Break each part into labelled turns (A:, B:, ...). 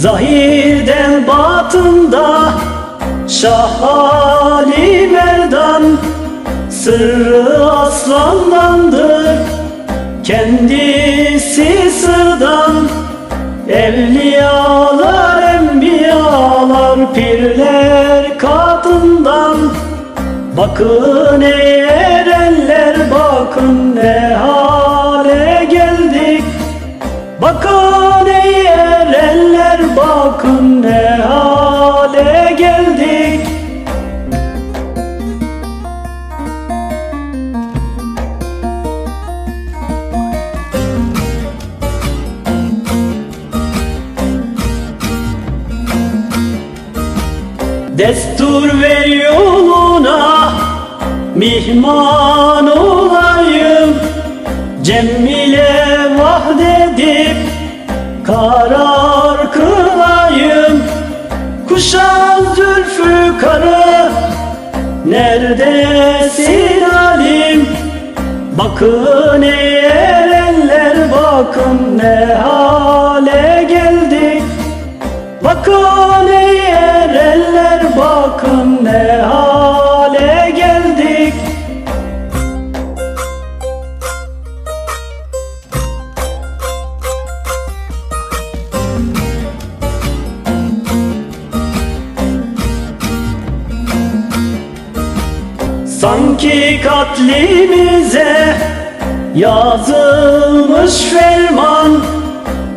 A: Zahirden batında Şah Ali Merdan Sırrı aslandandır Kendisi sırdan Evliyalar, enbiyalar, pirler katından. Bakın ey erenler bakın ne hale geldik. Bakın ey Destur ver yoluna Mihman olayım. Cemile vahdedip Karar kılayım. Kuşan zülfü karı Neredesin alim? Bakın ey erenler bakın ne hale geldik. Bakın bakın ne hale geldik. Sanki katlimize yazılmış ferman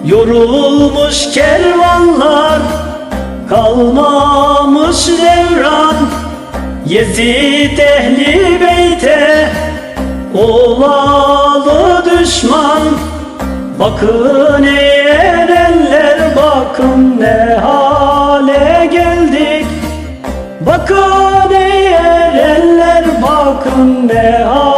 A: Yorulmuş kervanlar devran Yezid ehli beyte olalı düşman. Bakın ey erenler bakın ne hale geldik. Bakın ey erenler bakın ne hale